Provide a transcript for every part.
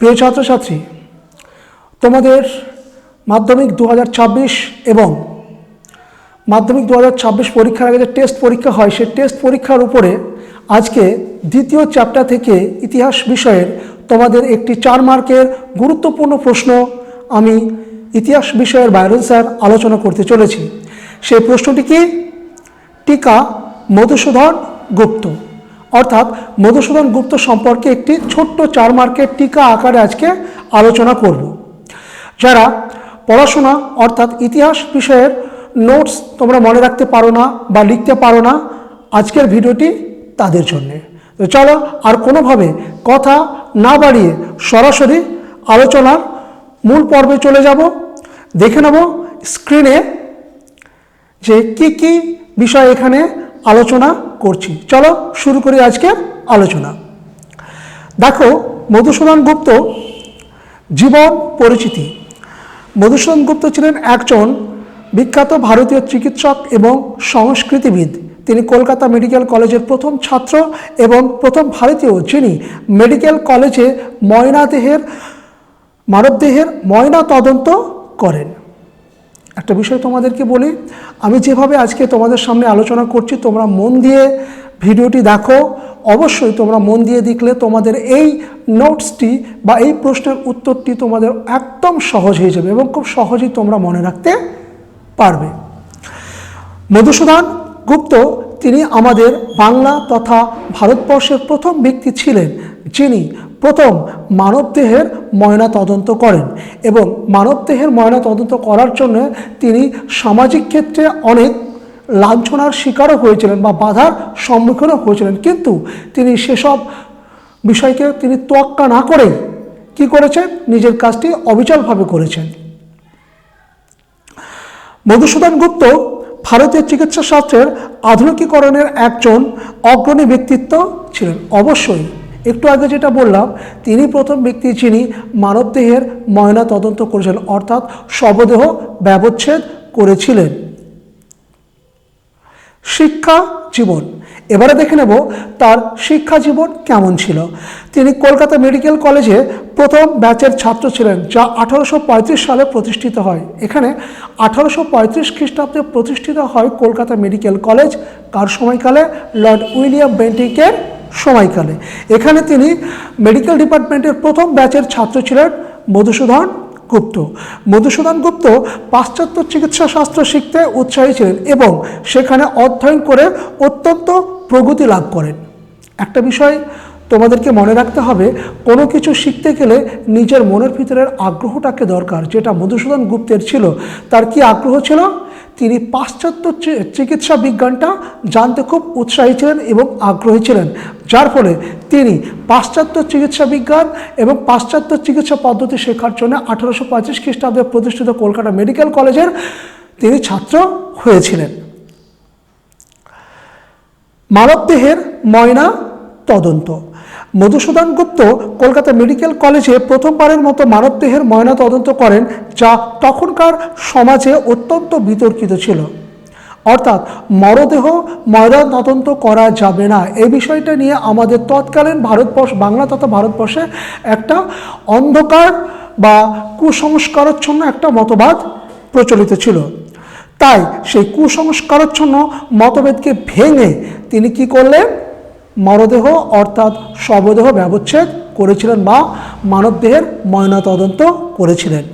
প্রিয় ছাত্রছাত্রী, তোমাদের মাধ্যমিক দু হাজার ছাব্বিশ এবং মাধ্যমিক দু হাজার ছাব্বিশ পরীক্ষার আগে যে টেস্ট পরীক্ষা হয়, সেই টেস্ট পরীক্ষার উপরে আজকে দ্বিতীয় চ্যাপ্টার থেকে ইতিহাস বিষয়ের তোমাদের একটি চার মার্কের গুরুত্বপূর্ণ প্রশ্ন আমি ইতিহাস বিষয়ের বাইরন স্যার আলোচনা করতে চলেছি। সেই প্রশ্নটি কি? টিকা মধুসূদন গুপ্ত। অর্থাৎ মধুসূদন গুপ্ত সম্পর্কে একটি ছোট্ট চার মার্কের টিকা আকারে আজকে আলোচনা করব। যারা পড়াশোনা অর্থাৎ ইতিহাস বিষয়ের নোটস তোমরা মনে রাখতে পারো না বা লিখতে পারো না, আজকের ভিডিওটি তাদের জন্যে। তো চলো আর কোনোভাবে কথা না বাড়িয়ে সরাসরি আলোচনার মূল পর্বে চলে যাব। দেখে নেব স্ক্রিনে যে কি কি বিষয় এখানে আলোচনা করছি। চলো শুরু করি আজকের আলোচনা। দেখো, মধুসূদন গুপ্ত জীবন পরিচিতি। মধুসূদন গুপ্ত ছিলেন একজন বিখ্যাত ভারতীয় চিকিৎসক এবং সংস্কৃতিবিদ। তিনি কলকাতা মেডিকেল কলেজের প্রথম ছাত্র এবং প্রথম ভারতীয় যিনি মেডিকেল কলেজে ময়নাদেহের, মানবদেহের ময়না তদন্ত করেন। একটা বিষয় তোমাদেরকে বলি, আমি যেভাবে আজকে তোমাদের সামনে আলোচনা করছি, তোমরা মন দিয়ে ভিডিওটি দেখো। অবশ্যই তোমরা মন দিয়ে দেখলে তোমাদের এই নোটসটি বা এই প্রশ্নের উত্তরটি তোমাদের একদম সহজ হয়ে যাবে এবং খুব সহজেই তোমরা মনে রাখতে পারবে। মধুসূদন গুপ্ত তিনি আমাদের বাংলা তথা ভারতবর্ষের প্রথম ব্যক্তি ছিলেন যিনি প্রথম মানবদেহের ময়না তদন্ত করেন এবং মানবদেহের ময়না তদন্ত করার জন্য তিনি সামাজিক ক্ষেত্রে অনেক লাঞ্ছনার শিকারও হয়েছিলেন বা বাধার সম্মুখীনও হয়েছিলেন। কিন্তু তিনি সেসব বিষয়কে তিনি তোয়াক্কা না করে কি করেছেন? নিজের কাজটি অবিচলভাবে করেছেন। মধুসূদন গুপ্ত ভারতীয় চিকিৎসা শাস্ত্রের আধুনিকীকরণের একজন অগ্রণী ব্যক্তিত্ব ছিলেন। অবশ্যই, একটু আগে যেটা বললাম, তিনি প্রথম ব্যক্তি যিনি মানবদেহের ময়না তদন্ত করেছেন, অর্থাৎ শবদেহ ব্যবচ্ছেদ করেছিলেন। শিক্ষা জীবন। এবারে দেখে নেব তার শিক্ষা জীবন কেমন ছিল। তিনি কলকাতা মেডিকেল কলেজে প্রথম ব্যাচের ছাত্র ছিলেন, যা আঠারোশো পঁয়ত্রিশ সালে প্রতিষ্ঠিত হয়। এখানে আঠারোশো পঁয়ত্রিশ খ্রিস্টাব্দে প্রতিষ্ঠিত হয় কলকাতা মেডিকেল কলেজ, কার সময়কালে? লর্ড উইলিয়াম বেন্টিকের সময়কালে। এখানে তিনি মেডিকেল ডিপার্টমেন্টের প্রথম ব্যাচের ছাত্র ছিলেন মধুসূদন গুপ্ত। মধুসূদন গুপ্ত পাশ্চাত্য চিকিৎসা শাস্ত্র শিখতে উৎসাহী ছিলেন এবং সেখানে অধ্যয়ন করে অত্যন্ত প্রগতি লাভ করেন। একটা বিষয় তোমাদেরকে মনে রাখতে হবে, কোনো কিছু শিখতে গেলে নিজের মনের ভিতরের আগ্রহটাকে দরকার। যেটা মধুসূদন গুপ্তের ছিল, তার কি আগ্রহ ছিল? তিনি পাশ্চাত্য চিকিৎসা বিজ্ঞানটা জানতে খুব উৎসাহী ছিলেন এবং আগ্রহী ছিলেন। যার ফলে তিনি পাশ্চাত্য চিকিৎসা বিজ্ঞান এবং পাশ্চাত্য চিকিৎসা পদ্ধতি শেখার জন্য আঠারোশো পঁয়ত্রিশ খ্রিস্টাব্দে প্রতিষ্ঠিত কলকাতা মেডিকেল কলেজের তিনি ছাত্র হয়েছিলেন। মানবদেহের ময়না তদন্ত। মধুসূদন গুপ্ত কলকাতা মেডিকেল কলেজে প্রথমবারের মতো মানবদেহের ময়না তদন্ত করেন, যা তখনকার সমাজে অত্যন্ত বিতর্কিত ছিল। অর্থাৎ মরদেহ ময়না তদন্ত করা যাবে না। এই বিষয়টা নিয়ে আমাদের তৎকালীন ভারতবর্ষ, বাংলা তথা ভারতবর্ষে একটা অন্ধকার বা কুসংস্কারচ্ছন্ন একটা মতবাদ প্রচলিত ছিল। তাই সেই কুসংস্কারচ্ছন্ন মতভেদকে ভেঙে তিনি কি করলেন? মরদেহ অর্থাৎ শবদেহ ব্যবচ্ছেদ করেছিলেন বা মানবদেহের ময়নাতদন্ত করেছিলেন।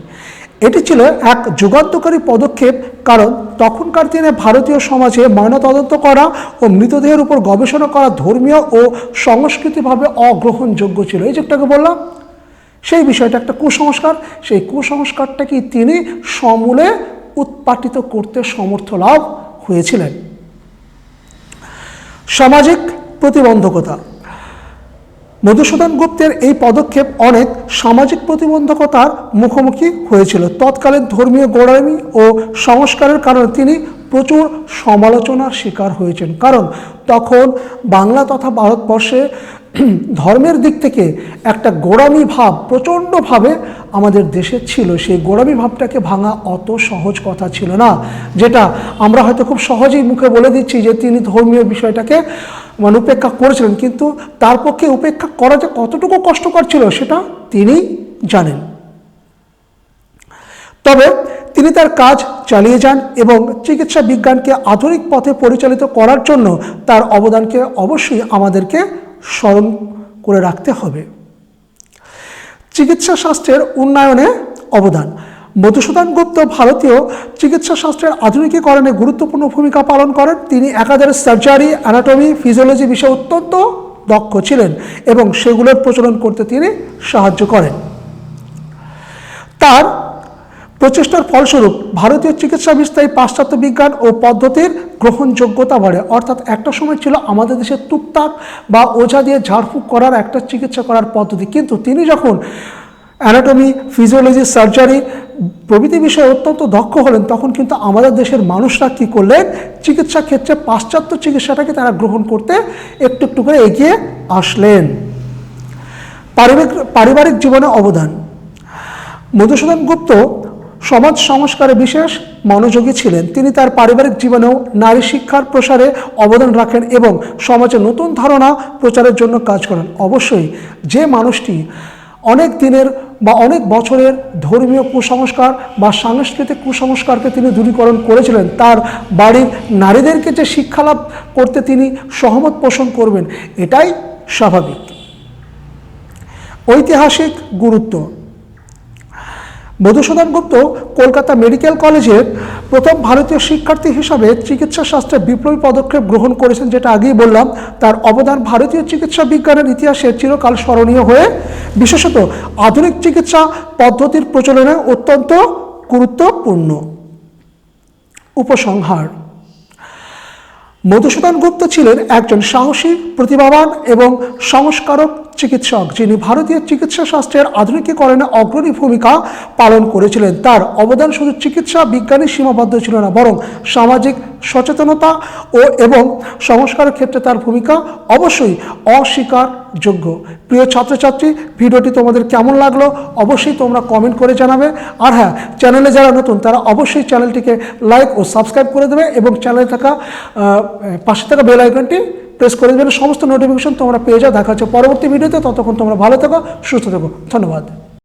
এটি ছিল এক যুগান্তকারী পদক্ষেপ, কারণ তখনকার দিনে ভারতীয় সমাজে ময়নাতদন্ত করা ও মৃতদেহের উপর গবেষণা করা ধর্মীয় ও সংস্কৃতিভাবে অগ্রহণযোগ্য ছিল। এই যেটাকে বললাম, সেই বিষয়টা একটা কুসংস্কার। সেই কুসংস্কারটাকে তিনি সমূলে উৎপাটিত করতে সমর্থ লাভ হয়েছিলেন। সামাজিক প্রতিবন্ধকতা। মধুসূদন গুপ্তের এই পদক্ষেপ অনেক সামাজিক প্রতিবন্ধকতার মুখোমুখি হয়েছিল। তৎকালীন ধর্মীয় গোড়ামি ও সংস্কারের কারণে তিনি প্রচুর সমালোচনার শিকার হয়েছেন। কারণ তখন বাংলা তথা ভারতবর্ষে ধর্মের দিক থেকে একটা গোড়ামি ভাব প্রচণ্ডভাবে আমাদের দেশে ছিল। সেই গোড়ামি ভাবটাকে ভাঙা অত সহজ কথা ছিল না। যেটা আমরা হয়তো খুব সহজেই মুখে বলে দিচ্ছি যে তিনি ধর্মীয় বিষয়টাকে মানে উপেক্ষা করেছিলেন। কিন্তু তার পক্ষে উপেক্ষা করা যে কতটুকু কষ্টকর ছিল, সেটা তিনি জানেন। তবে তিনি তার কাজ চালিয়ে যান এবং চিকিৎসা বিজ্ঞানকে আধুনিক পথে পরিচালিত করার জন্য তার অবদানকে অবশ্যই আমাদেরকে স্মরণ করে রাখতে হবে। চিকিৎসা শাস্ত্রের উন্নয়নে অবদান। মধুসূদন গুপ্ত ভারতীয় চিকিৎসা শাস্ত্রের আধুনিকীকরণে গুরুত্বপূর্ণ ভূমিকা পালন করেন। তিনি একাধারে সার্জারি, অ্যানাটমি, ফিজিওলজি বিষয়ে অত্যন্ত দক্ষ ছিলেন এবং সেগুলোর প্রচলন করতে তিনি সাহায্য করেন। তার প্রচেষ্টার ফলস্বরূপ ভারতীয় চিকিৎসা বিস্তারে পাশ্চাত্য বিজ্ঞান ও পদ্ধতির গ্রহণযোগ্যতা বাড়ে। অর্থাৎ একটা সময় ছিল আমাদের দেশে টুকটাক বা ওঝা দিয়ে ঝাড়ফুঁক করার একটা চিকিৎসা করার পদ্ধতি। কিন্তু তিনি যখন অ্যানাটমি ফিজিওলজি সার্জারি প্রভৃতি বিষয়ে অত্যন্ত দক্ষ হলেন, তখন কিন্তু আমাদের দেশের মানুষরা কী করলেন? চিকিৎসা ক্ষেত্রে পাশ্চাত্য চিকিৎসাটাকে তারা গ্রহণ করতে একটু একটু করে এগিয়ে আসলেন। পারিবারিক পারিবারিক জীবনে অবদান। মধুসূদন গুপ্ত সমাজ সংস্কারে বিশেষ মনোযোগী ছিলেন। তিনি তার পারিবারিক জীবনেও নারী শিক্ষার প্রসারে অবদান রাখেন এবং সমাজে নতুন ধারণা প্রচারের জন্য কাজ করেন। অবশ্যই যে মানুষটি অনেক দিনের বা অনেক বছরের ধর্মীয় কুসংস্কার বা সাংস্কৃতিক কুসংস্কারকে তিনি দূরীকরণ করেছিলেন, তার বাড়ির নারীদেরকে যে শিক্ষালাভ করতে তিনি সহমত পোষণ করবেন, এটাই স্বাভাবিক। ঐতিহাসিক গুরুত্ব। মধুসূদন গুপ্ত কলকাতা মেডিকেল কলেজের প্রথম ভারতীয় শিক্ষার্থী হিসাবে চিকিৎসা শাস্ত্রে বিপ্লবী পদক্ষেপ গ্রহণ করেছেন যেটা আগেই বললাম, তার অবদান ভারতীয় চিকিৎসা বিজ্ঞানের ইতিহাসে চিরকাল স্মরণীয় হয়ে, বিশেষত আধুনিক চিকিৎসা পদ্ধতির প্রচলনে অত্যন্ত গুরুত্বপূর্ণ। উপসংহার, মধুসূদন গুপ্ত ছিলেন একজন সাহসী, প্রতিভাবান এবং সংস্কারক চিকিৎসক যিনি ভারতীয় চিকিৎসা শাস্ত্রের আধুনিকীকরণে অগ্রণী ভূমিকা পালন করেছিলেন, তার অবদান শুধু চিকিৎসা বিজ্ঞানী সীমাবদ্ধ ছিল না, বরং সামাজিক সচেতনতা ও এবং সংস্কারের ক্ষেত্রে তার ভূমিকা অবশ্যই অস্বীকারযোগ্য। প্রিয় ছাত্রছাত্রী, ভিডিওটি তোমাদের কেমন লাগল অবশ্যই তোমরা কমেন্ট করে জানাবে। আর হ্যাঁ চ্যানেলে যারা নতুন, তারা অবশ্যই চ্যানেলটিকে লাইক ও সাবস্ক্রাইব করে দেবে এবং চ্যানেলে থাকা পাশে থাকা বেল আইকনটি প্রেস করে দেবেন সমস্ত নোটিফিকেশন তোমরা পেয়ে যাও। দেখা হচ্ছে পরবর্তী ভিডিওতে ততক্ষণ তোমরা ভালো থাকো, সুস্থ থাকো। ধন্যবাদ।